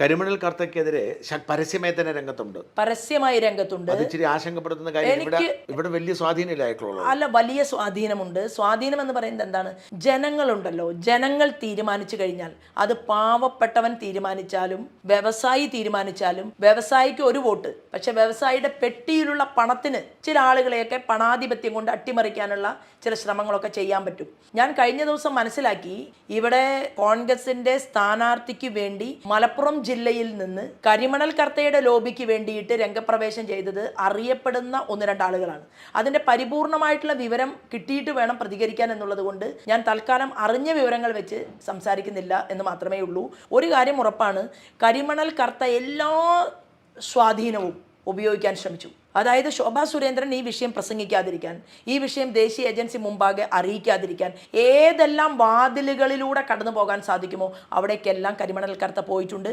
കരിമണൽ കർത്തക്കെതിരെ പരസ്യമായി തന്നെ രംഗത്തുണ്ട്. പരസ്യമായി രംഗത്തുണ്ട്. അത് ഇച്ചിരി ആശങ്കപ്പെടുത്തുന്ന കാര്യം ഇവിടെ ഇവിടെ വലിയ സ്വാധീനമില്ലായിട്ടുള്ളത് അല്ല വലിയ സ്വാധീനമുണ്ട്. സ്വാധീനം എന്ന് പറയുന്നത് എന്താണ്? ജനങ്ങളുണ്ടല്ലോ. ജനങ്ങൾ തീരുമാനിച്ചു കഴിഞ്ഞാൽ അത് പാവപ്പെട്ടവൻ തീരുമാനിച്ചാലും വ്യവസായി തീരുമാനിച്ചാലും വ്യവസായിക്ക് ഒരു വോട്ട്. പക്ഷെ വ്യവസായിയുടെ പെട്ടിയിലുള്ള പണത്തിന് ചില ആളുകളെയൊക്കെ പണാധിപത്യം കൊണ്ട് അട്ടിമറിക്കാനുള്ള ചില ശ്രമങ്ങളൊക്കെ ചെയ്യാൻ പറ്റും. ഞാൻ കഴിഞ്ഞ ദിവസം മനസ്സിലാക്കി ഇവിടെ കോൺഗ്രസിന്റെ സ്ഥാനാർത്ഥിക്ക് വേണ്ടി മലപ്പുറം ജില്ലയിൽ നിന്ന് കരിമണൽ കർത്തയുടെ ലോബിക്ക് വേണ്ടിയിട്ട് രംഗപ്രവേശം ചെയ്തത് അറിയപ്പെടുന്ന ഒന്ന് രണ്ടാളുകളാണ് അതിന്റെ പരിപൂർണമായിട്ടുള്ള വിവരം കിട്ടിയിട്ട് വേണം പ്രതികരിക്കാൻ എന്നുള്ളത് കൊണ്ട് ഞാൻ തൽക്കാലം അറിഞ്ഞ വിവരങ്ങൾ വെച്ച് സംസാരിക്കുന്നില്ല എന്ന് മാത്രമേ ഉള്ളൂ. ഒരു കാര്യം ഉറപ്പാണ് കരിമണൽ കർത്ത എല്ലാ സ്വാധീനവും ഉപയോഗിക്കാൻ ശ്രമിച്ചു. അതായത് ശോഭാ സുരേന്ദ്രൻ ഈ വിഷയം പ്രസംഗിക്കാതിരിക്കാൻ ഈ വിഷയം ദേശീയ ഏജൻസി മുമ്പാകെ അറിയിക്കാതിരിക്കാൻ ഏതെല്ലാം വാതിലുകളിലൂടെ കടന്നു പോകാൻ സാധിക്കുമോ അവിടേക്കെല്ലാം കരിമണൽ കർത്ത പോയിട്ടുണ്ട്.